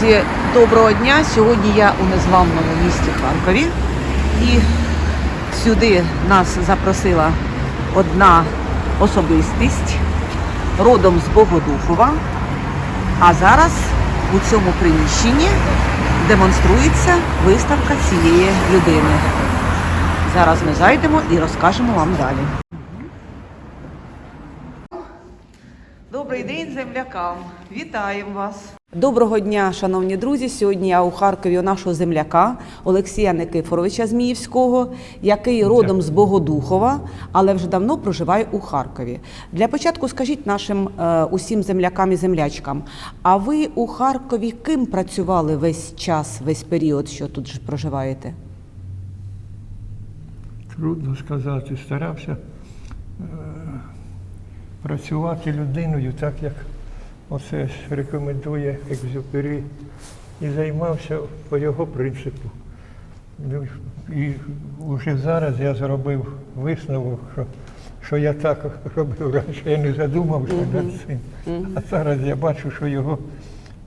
Друзі, Доброго дня! Сьогодні я у незламному місті Харкові. І сюди нас запросила одна особистість родом з Богодухова. А зараз у цьому приміщенні демонструється виставка цієї людини. Зараз ми зайдемо і розкажемо вам далі. Добрий день землякам! Вітаємо вас! Доброго дня, шановні друзі. Сьогодні я у Харкові у нашого земляка Олексія Никифоровича Зміївського, який родом з Богодухова, але вже давно проживає у Харкові. Для початку скажіть нашим е, усім землякам і землячкам, а ви у Харкові ким працювали весь час, весь період, що тут ж проживаєте? Трудно сказати, старався е, працювати людиною, так як оце рекомендує екзюпері, і займався по його принципу. Ну, І вже зараз я зробив висновок, що, що я так робив раніше, я не задумався над цим. А зараз я бачу, що його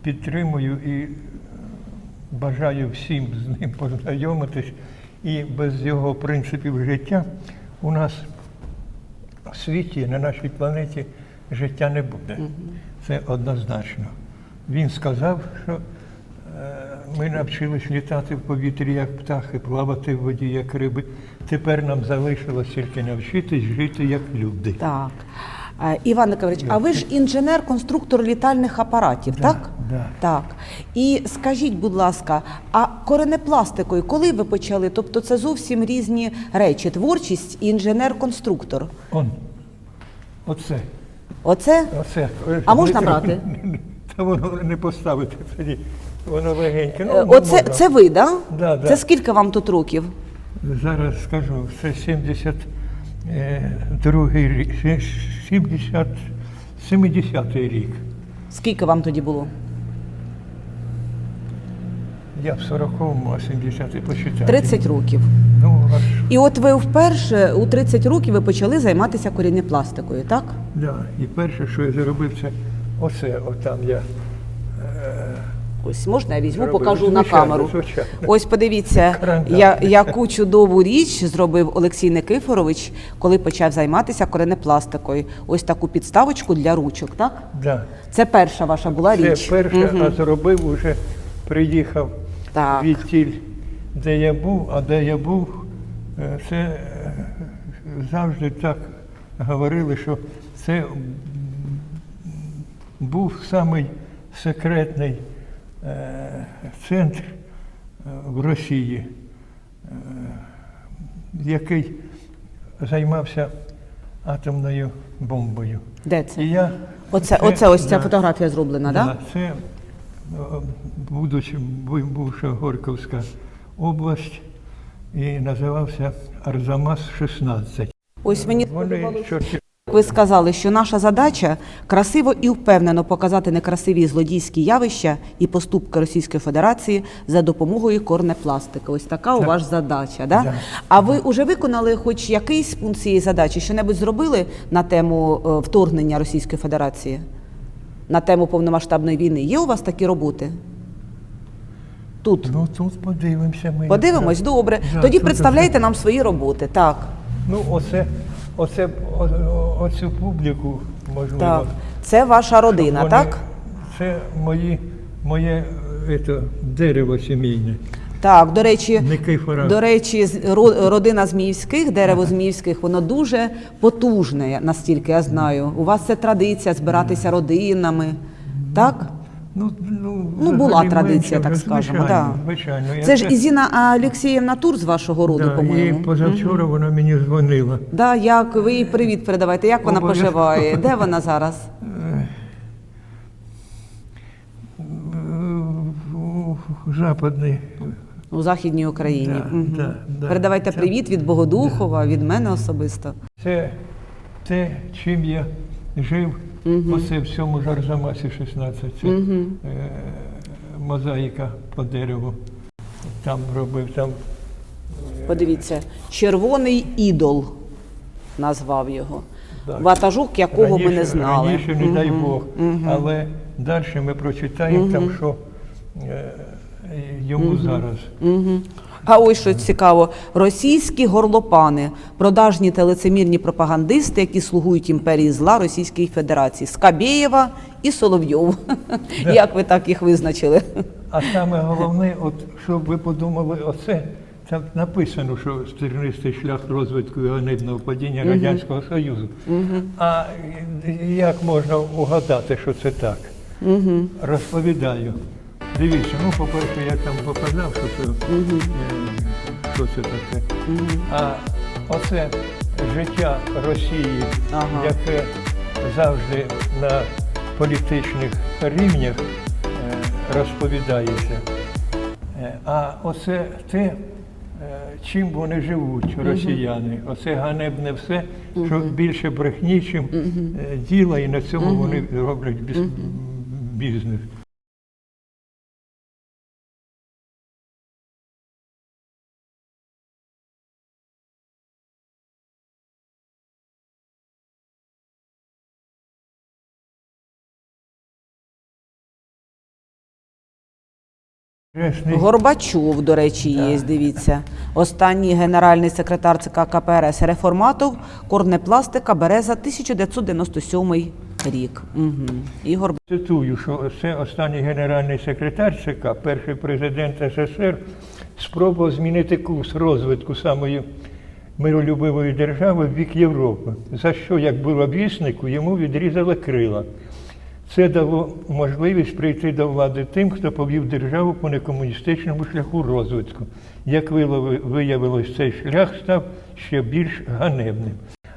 підтримую і бажаю всім з ним познайомитись. І без його принципів життя у нас світі, на нашій планеті, життя не буде. Це однозначно. Він сказав, що е, ми навчились літати в повітрі як птахи, плавати в воді як риби. Тепер нам залишилось тільки навчитись жити як люди. Так. Е, Іван Николаївич, а ви ж інженер-конструктор літальних апаратів, Да, так? да. Так. І скажіть, будь ласка, а коренепластикою коли ви почали? Тобто це зовсім різні речі: творчість і інженер-конструктор. Он. Оце. Оце? Оце. А можна брати? Та воно не поставити тоді. Воно легеньке. Ну, Е, Оце можна. це ви, да? Да, да. Це скільки вам тут років? Зараз скажу, це 70 е, другий рік, ще 70, 70-й рік. Скільки вам тоді було? Я в 40-му, а 70-й почитав. 30 років. Ну, аж, І от ви вперше у 30 років ви почали займатися корінепластикою, так? да. І перше, що я зробив, це оце, отам я. Ось можна я візьму, Зробив. покажу на камеру. звичайно. Ось подивіться, я, яку чудову річ зробив Олексій Никифорович, коли почав займатися коренепластикою. Ось таку підставочку для ручок, так? Да. Це перша ваша була Це річ. перше, Мгм. а зробив уже, приїхав Так. відтіль, де я був, а де я був, е, це е, завжди так говорили, що це був самий секретний центр е, в Росії, е, який займався атомною бомбою. Де це? І я Оце, це- оце ось ця да. фотографія зроблена, так? Да, це будучи бувша Горьковська область і називався Арзамас 16. Ось мені Вони сподобалось. Ви сказали, що наша задача красиво і впевнено показати некрасиві злодійські явища і поступки Російської Федерації за допомогою корнепластики. Ось така у вас задача. Да? Да. А ви вже виконали хоч якийсь пункт цієї задачі? Що-небудь зробили на тему е, вторгнення Російської Федерації? На тему повномасштабної війни? Є у вас такі роботи? Тут. Ну тут подивимося ми. Подивимось, добре. Да, Тоді тут представляйте оце- нам свої роботи. Так. Ну, оце, оце о- о- оцю публіку, можливо. так. Це ваша родина, вони- так? Це мої, моє ето, дерево сімейне. Так, до речі, Никифора. до речі, з- ро- родина Зміївських, дерево Зміївських, воно дуже потужне, настільки я знаю. У вас це традиція збиратися родинами, так? Ну, ну, Ну, була традиція, так скажемо. Да. звичайно. Це ж і Зіна Олексіївна Тур з вашого роду, Да, по-моєму. І позавчора вона мені дзвонила. Да, як ви їй привіт передавайте, як вона поживає? Де вона зараз? У западній. У Західній Україні. Да, Мгм. да, да. Передавайте Це- привіт від Богодухова, від мене особисто. Це те, чим я жив, оце в цьому ж Арзамасі 16. Це е, мозаїка по дереву. Там робив, там Подивіться, червоний ідол назвав його. Так. Ватажок, якого ми не знали. Раніше, не дай Бог. Угу. Але далі ми прочитаємо там, що е, йому зараз. Угу. А ось що цікаво: російські горлопани, продажні та лицемірні пропагандисти, які слугують імперії зла Російської Федерації Скабєєва і Соловйов. Як ви так їх визначили? А саме головне, от щоб ви подумали, оце там написано, що стернистий шлях розвитку і ганебного падіння Радянського Союзу. А як можна угадати, що це так? Розповідаю. Дивіться, ну, по-перше, я там показав, що це, е, що це таке. А оце життя Росії, Ага. яке завжди на політичних рівнях е, розповідається. Е, А оце те, е, чим вони живуть, росіяни. Оце ганебне все, що більше брехні, чим е, діла, і на цьому вони роблять біс- бізнес. Горбачов, до речі, є. Дивіться. Останній генеральний секретар ЦК КПРС Реформатов, корнепластика, береза, 1997 рік. Угу. Ігор Цитую, що це останній генеральний секретар ЦК, перший президент СССР, спробував змінити курс розвитку самої миролюбивої держави в бік Європи, за що, як було віснику, йому відрізали крила. Це дало можливість прийти до влади тим, хто повів державу по некомуністичному шляху розвитку. Як виявилось, цей шлях став ще більш ганебним.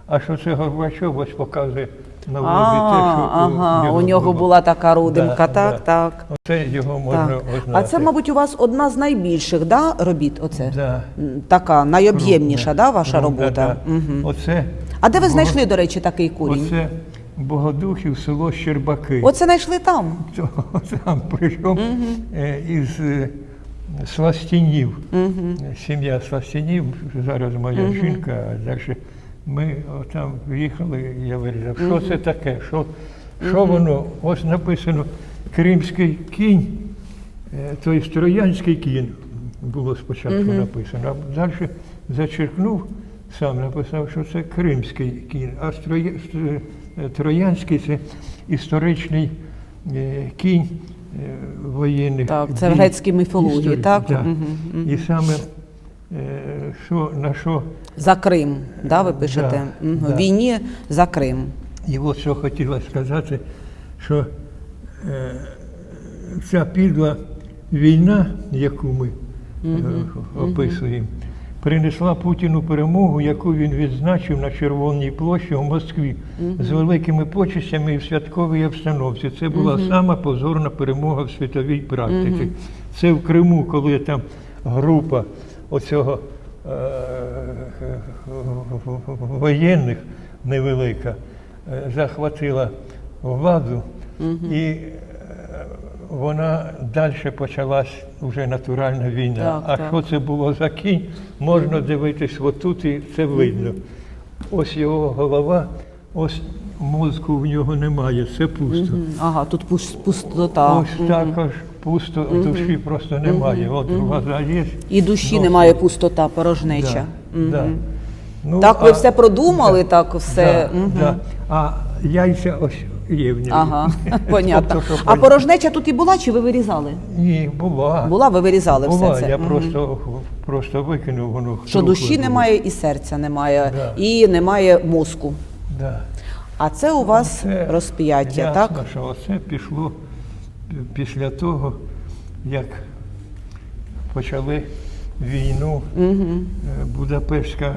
А що це Горбачов ось показує на вулиці те, що ага, у нього була така родинка, так, так. Оце його можна ознати. А це, мабуть, у вас одна з найбільших да, робіт. Оце? Да. Така найоб'ємніша да, ваша Крупне, робота. Угу. Оце, А де ви знайшли, до речі, такий курінь? оце Богодухів, село Щербаки. Оце знайшли там. Там прийшов е, із е, Сластінів. Сім'я Сластінів, зараз моя жінка, а далі ми там їхали, я вирішив, що це таке, що, що воно, ось написано Кримський кінь, е, тобто троянський кінь було спочатку написано, а далі зачеркнув, сам написав, що це Кримський кінь, а е, Троянський це історичний е, кінь е, воєнних. Так, це в грецькій міфології, так? да. Мгм, І саме е, що, на що За Крим, да, ви пишете? Да, Мгм. да. Війні за Крим. І от що хотіла сказати, що е, ця підла війна, яку ми е, описуємо, принесла Путіну перемогу, яку він відзначив на Червоній площі у Москві. З великими почестями і в святковій обстановці. Це була сама позорна перемога в світовій практиці. Це в Криму, коли там група оцього е, воєнних невелика е, захватила владу, і вона далі почалась вже натуральна війна. Так, а так. що це було за кінь, можна дивитись отут, і це видно. Ось його голова, ось мозку в нього немає, це пусто. Ага, тут пус- пустота. Ось також пусто, душі просто немає. От глаза є. І душі нос немає пустота, порожнеча. Да, да. Ну, Так ви а- все продумали, так все. Да, Мгм. да. А яйця ось є. Ага, понятно. Тобто, що А пон- порожнеча тут і була, чи ви вирізали? Ні, була. Була, ви вирізали була. все це. Я Мгм. просто, просто викинув воно. Що душі було. немає і серця немає, Да. і немає мозку. Да. А це у вас Це розп'яття, ясно, так? що оце пішло після того, як почали війну. Е, Будапештська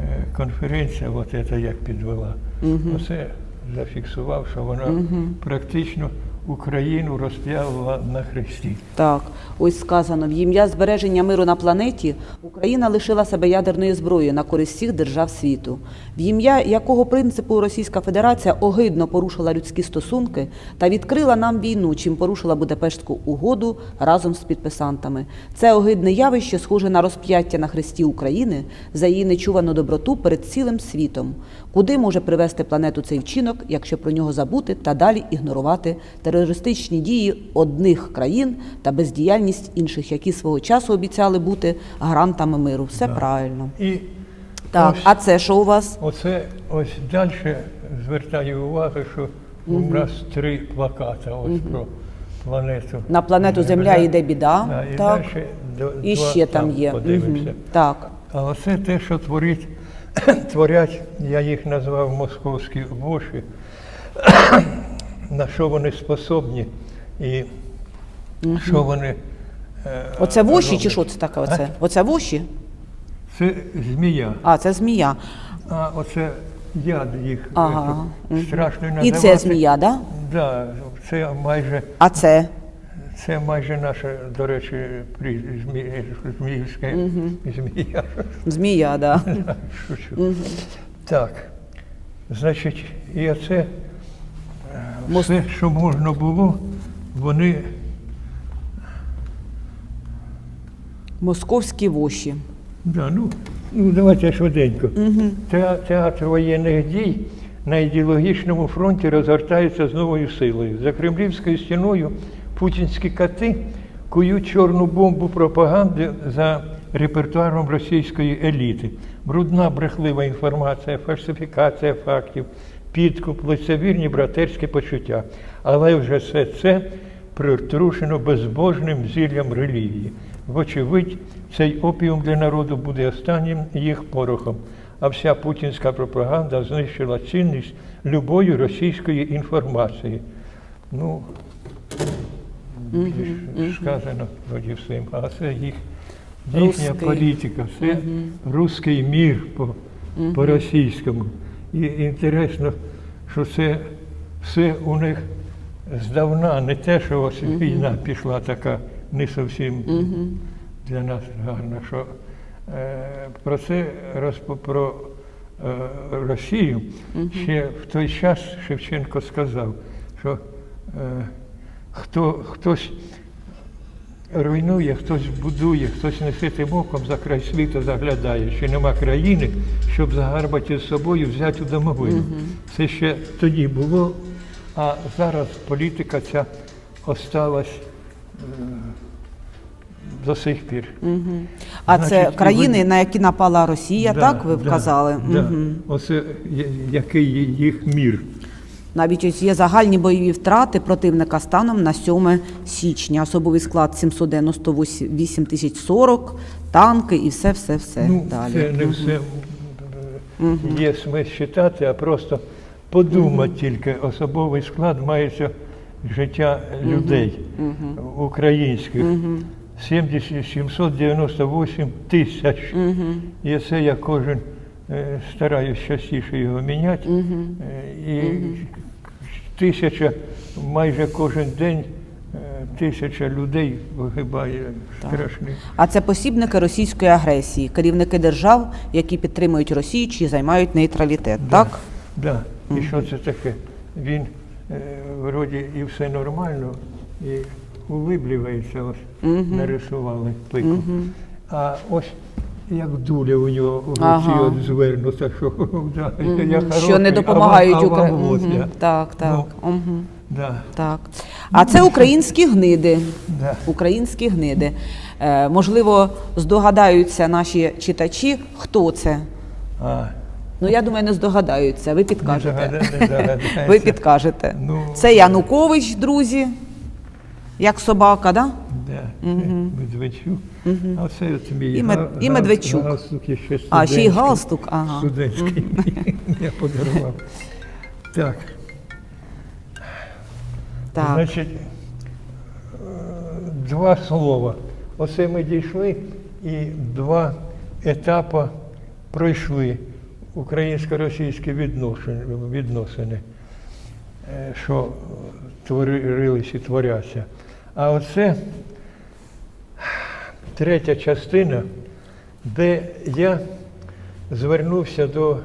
е, конференція, от це як підвела, оце зафіксував, що вона практично Україну розп'явила на хресті. Так, ось сказано, в ім'я збереження миру на планеті Україна лишила себе ядерної зброї на користь всіх держав світу, в ім'я якого принципу Російська Федерація огидно порушила людські стосунки та відкрила нам війну, чим порушила Будапештську угоду разом з підписантами. Це огидне явище схоже на розп'яття на хресті України за її нечувану доброту перед цілим світом. Куди може привести планету цей вчинок, якщо про нього забути та далі ігнорувати терористичні терористичні дії одних країн та бездіяльність інших, які свого часу обіцяли бути гарантами миру. Все правильно. І Так, ось, а це що у вас? оце ось далі звертаю увагу, що у нас три плакати ось про планету. На планету Земля йде біда. Да, і так. далі до- І ще там є. Подивимося. Мгм. Так. А оце те, що творить, творять, я їх назвав московські воші, на що вони способні і що вони. е, Оце воші роблять. чи що це таке? Оце? Оце воші? Це змія, А, це змія. а оце яд їх Ага, е, страшно І це змія, да? Да, це майже, А це? це майже наше, до речі, при змі, зміївське змія. Змія, да. Шучу. Так. Значить, і оце все, що можна було, вони Московські воші. Да, ну, ну давайте швиденько. Те- Театр воєнних дій на ідеологічному фронті розгортається з новою силою. За Кремлівською стіною путінські коти кують чорну бомбу пропаганди за репертуаром російської еліти. Брудна брехлива інформація, фальсифікація фактів, підкуп, лицевірні братерські почуття. Але вже все це притрушено безбожним зіллям релігії. Вочевидь, цей опіум для народу буде останнім їх порохом, а вся путінська пропаганда знищила цінність любої російської інформації. Ну, більш сказано вроді всім, а це їх, їхня політика, це русський мір по, по. І інтересно, що це все у них здавна, не те, що ось війна пішла така не зовсім для нас гарна, що е, про це розп- про е, Росію. Ще в той час Шевченко сказав, що е, хто, хтось руйнує, хтось будує, хтось неситим оком за край світу заглядає, що нема країни, щоб загарбати з собою взяти у домовину. Це ще тоді було, а зараз політика ця осталась е, до сих пір. А Значить, це країни, ви- на які напала Росія, Да, так ви да, вказали? Да. Мгм. Оце який їх мір. Навіть ось є загальні бойові втрати противника станом на 7 січня. Особовий склад 798 тисяч 40, танки і все, все, все Ну, далі. це не все е, є смисл читати, а просто подумати тільки. Особовий склад мається життя людей українських. 70, 798 тисяч. І це я кожен е, стараюсь частіше його міняти. Е, І тисяча, майже кожен день е, тисяча людей вигибає страшний. А це посібники російської агресії, керівники держав, які підтримують Росію чи займають нейтралітет. Так? Да. І що це таке? Він е, вроді і все нормально, і улиблюється, ось нарисували пику. А ось як дуля у нього в руці Ага. от звернута, що да, я Що хороший, не а допомагають вам- а вам Україні. от я. Так, так. Ну. Мгм. Да, так. А це українські гниди. да. Українські гниди. Е, можливо, здогадаються наші читачі, хто це. А, Ну, я думаю, не здогадаються. Ви не підкажете. догада- не. Ви підкажете. Ну, Це Янукович, друзі, як собака, да? Да, Медведчук. А це от мій І Мед- га- і Медведчук. галстук є ще А, ще й студентський. галстук, ага. Студентський я подарував. Так, Так. значить, е, два слова. Оце ми дійшли і два етапи пройшли українсько-російські відношення- відносини, е, що творились і творяться. А оце третя частина, де я звернувся до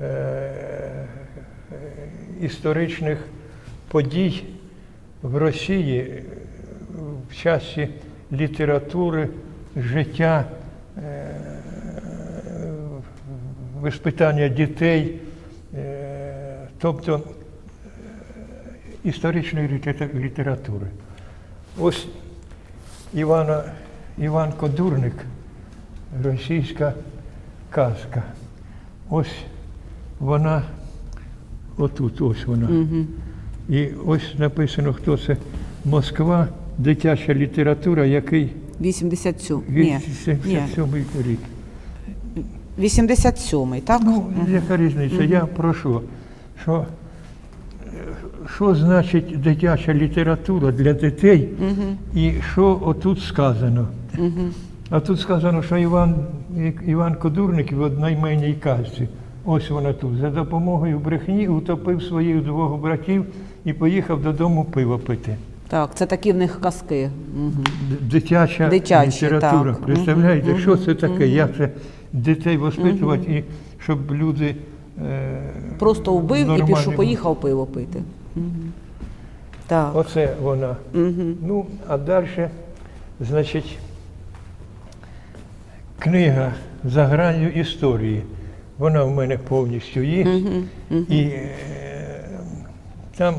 е, історичних подій в Росії е, в часі літератури, життя, е, виспитання дітей. Е, Тобто історичної літератури. Ось Івана, Іван Кодурник, російська казка. Ось вона, отут, ось вона. Угу. І ось написано, хто це Москва, дитяча література, який 87. Ні. Ні. 87 рік. 87, так? Ну, яка різниця? Я про що? Що, значить дитяча література для дітей Угу. і що отут сказано? Угу. А тут сказано, що Іван, Іван Кодурник в одноіменній казці, ось вона тут, за допомогою брехні утопив своїх двох братів і поїхав додому пиво пити. Так, це такі в них казки. Угу. Дитяча Дитячі, література. так. Представляєте, Мгм, що це таке? мгм. Як це дітей воспитувати і щоб люди е, Просто вбив і пішов, поїхав пиво пити. Так. Оце вона. Угу. Ну, а далі, значить, книга за гранню історії. Вона в мене повністю є. Угу. І е, там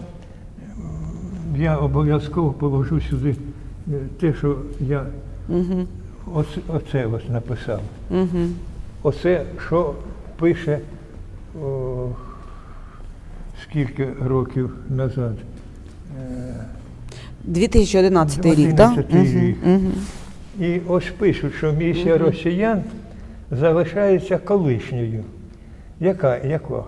я обов'язково положу сюди е, те, що я Угу. оце, оце ось написав. Угу. Оце, що пише о, скільки років назад. Е, 2011 рік, так? 11 рік. І ось пишуть, що місія росіян залишається колишньою. Яка? Яка?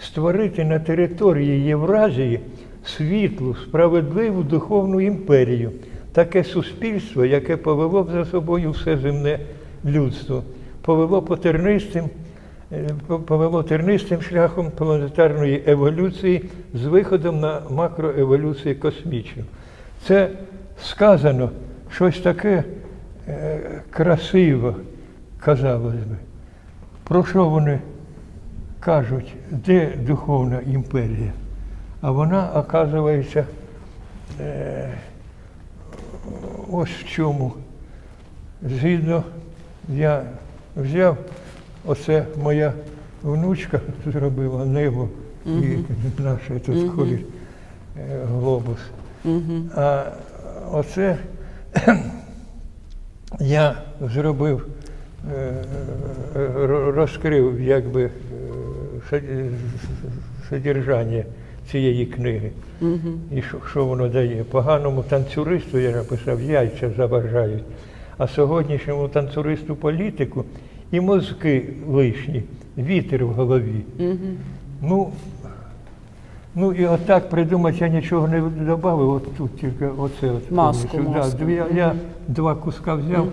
Створити на території Євразії світлу, справедливу духовну імперію, таке суспільство, яке повело б за собою все земне людство, повело по тернистим, е, по- повело тернистим шляхом планетарної еволюції з виходом на макроеволюцію космічну. Це сказано щось таке е, красиво, казалось би. Про що вони кажуть, де духовна імперія? А вона, оказується, е, ось в чому. Згідно, я взяв, оце моя внучка зробила небо і наш тут колір е, глобус. А оце я зробив, е, ро- розкрив якби е, содержання цієї книги. І що воно дає? Поганому танцюристу я написав, яйця заважають, а сьогоднішньому танцюристу політику і мозки лишні, вітер в голові. Угу. Ну, ну і отак придумати я нічого не додав, от тут тільки оце от Маску, повністю. Да, маску. я, я два куска взяв.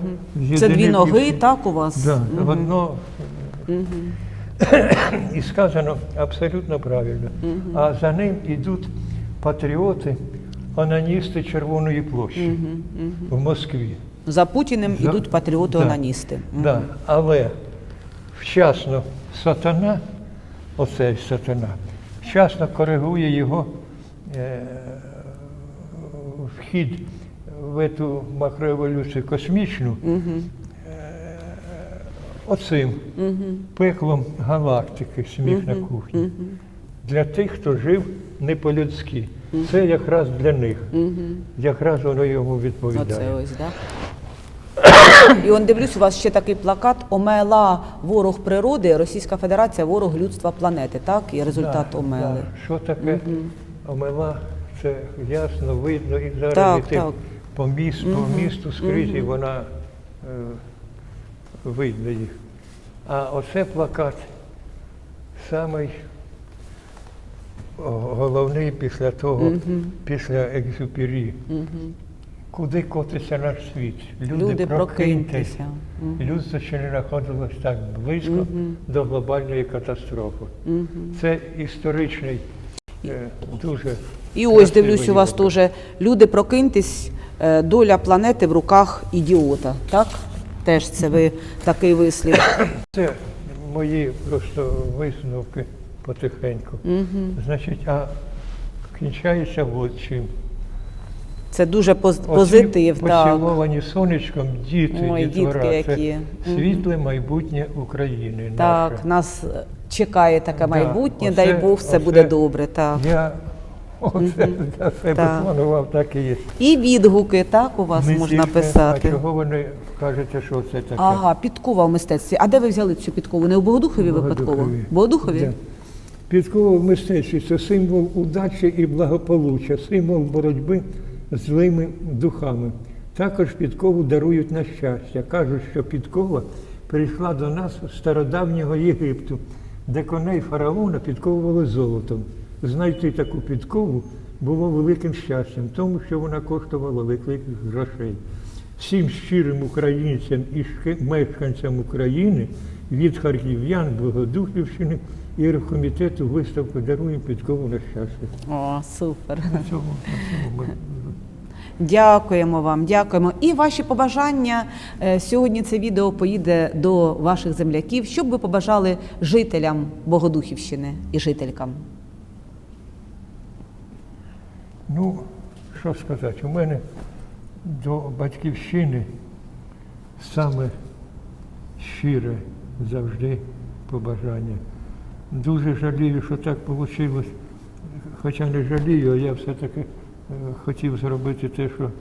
Це дві і ноги, всі. так, у вас? Да, Мгм. одно Мгм. і сказано абсолютно правильно. А за ним йдуть патріоти, аноністи Червоної площі Мгм. Мгм. в Москві. За Путіним За- ідуть патріоти-онаністи. Мгм. Да, але вчасно сатана, оцей сатана, вчасно коригує його е, вхід в цю макроеволюцію космічну Мгм. оцим пеклом галактики сміх на кухні. Для тих, хто жив не по-людськи. Це якраз для них. Якраз воно йому відповідає. Оце ось, так. І он дивлюсь, у вас ще такий плакат ОМЕЛА ворог природи, Російська Федерація ворог людства планети, так? І результат Да, ОМЕЛи. да. Що таке омела? Це ясно, видно і зараз Так, іти так. по місту, по місту скрізь, і вона е, видно їх. А оце плакат самий головний після того, після екзюпері. Куди котиться наш світ? Люди прокиньтеся. Мгм. Людство ще не знаходилось так близько до глобальної катастрофи. Мгм. Це історичний, е, дуже. І ось дивлюсь, у вас теж люди прокиньтесь, е, доля планети в руках ідіота. Так? Теж це ви такий вислів. Це мої просто висновки потихеньку. Мгм. Значить, а кінчається от чим. Це дуже поз- Оці. Так. поціловані сонечком діти, Ой, дітки це які. Світле майбутнє України. так, наше. нас чекає таке Да, майбутнє, оце- дай Бог, все оце буде добре. Так. Я Оце я себе Так. планував, так і є. І відгуки, так, у вас можна Мистецьке, писати. А чого вони кажете, що це таке? Ага, підкова в мистецтві. А де ви взяли цю підкову? Не у Богодухові випадково? Богодухові. Да. Підкова в мистецтві це символ удачі і благополуччя, символ боротьби злими духами. Також підкову дарують на щастя. Кажуть, що підкова прийшла до нас з стародавнього Єгипту, де коней фараона підковували золотом. Знайти таку підкову було великим щастям, тому що вона коштувала великих грошей. Всім щирим українцям і мешканцям України від харків'ян, Богодухівщини і оргкомітету виставку даруємо підкову на щастя. О, супер. На цьому, на цьому ми Дякуємо вам, дякуємо. І ваші побажання. Е, Сьогодні це відео поїде до ваших земляків. Що б ви побажали жителям Богодухівщини і жителькам? Ну, що сказати, у мене до батьківщини саме щире завжди побажання. Дуже жалію, що так вийшло. Хоча не жалію, а я все-таки е, хотів зробити те, що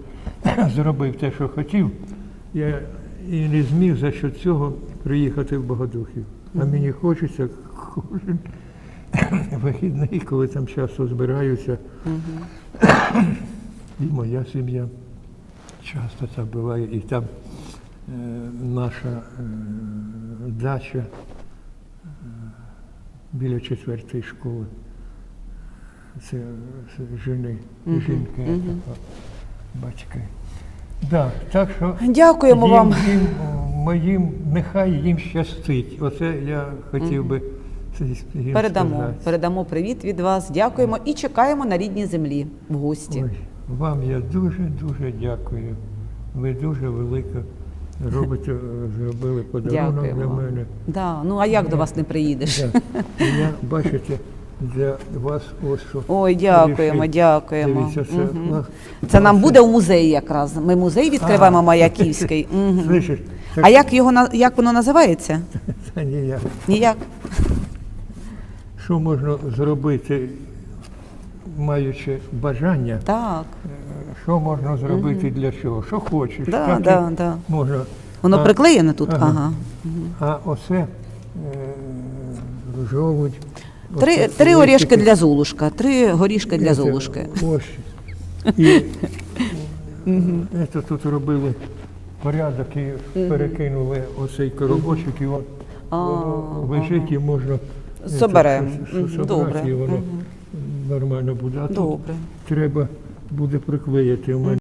зробив те, що хотів. Я і не зміг за що цього приїхати в Богодухів. А мені хочеться кожен вихідний, коли там часто збираються. І моя сім'я часто там буває, і там е, наша е, дача біля четвертої школи. Це, це жени, жінки, а батьки. Да, так що Дякуємо їм, вам. їм, моїм, нехай їм щастить. Оце я хотів би їм Передамо, сказати. передамо привіт від вас. Дякуємо і чекаємо на рідній землі в гості. Ой, вам я дуже-дуже дякую. Ви дуже велико робите, е, зробили подарунок для Дякуємо. мене. Да, ну а як до вас не приїдеш? Да. І Я, бачите, для вас ось що. Ой, дякуємо, вирішив. дякуємо. Дивіться, це, Мгм. клас. Це нам буде у музеї якраз. Ми музей відкриваємо А. Маяківський. Мгм. Слышиш, А як його на- як воно називається? Та ніяк. Ніяк. Що можна зробити, маючи бажання, Так. Що можна зробити для чого? Що хочеш, Да, так і да, да. можна. Воно А- приклеєне тут. ага. Ага. А оце е, жовудь. Три, оце три орішки для золушка, три горішки для Це золушки. Ось. І це тут робили порядок і перекинули оцей коробочок, і от А, воно лежить і можна е, Соберемо. це, Мгм, собрати, добре. і воно нормально буде. А тут Добре. треба буде приклеїти. У мене